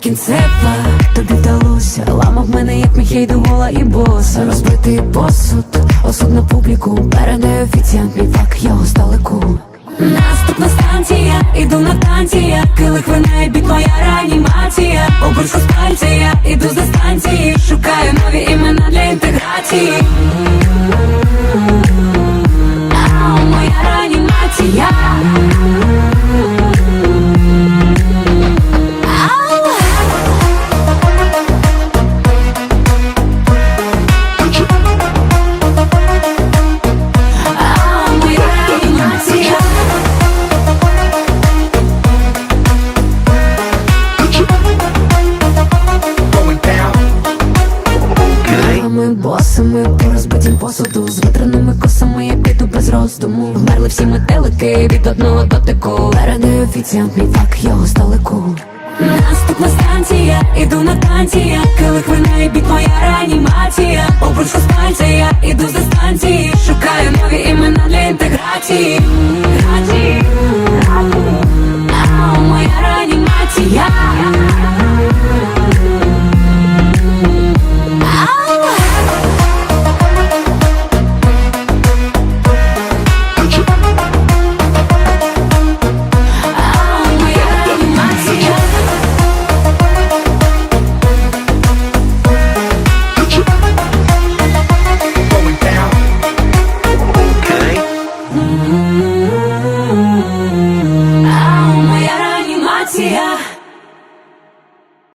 кінцева, тобі вдалося. Ламав мене, як Міхей до і боса. Розбитий посуд, осуд на публіку. Передає офіціант, мій фак його столику Наступна станція, іду на танці Килих вина біт моя реанімація. Обершу з пальця, я іду за станції Шукаю нові імена для інтеграції Ми босами по розбитім посуду З витреними косами я піду без роздуму. Вмерли всі метелики від одного дотику. Передає офіціант мій фак його столику. Наступна станція, іду на танці Килих вина біт моя реанімація. З пальця, я іду за станції Шукаю нові імена для інтеграції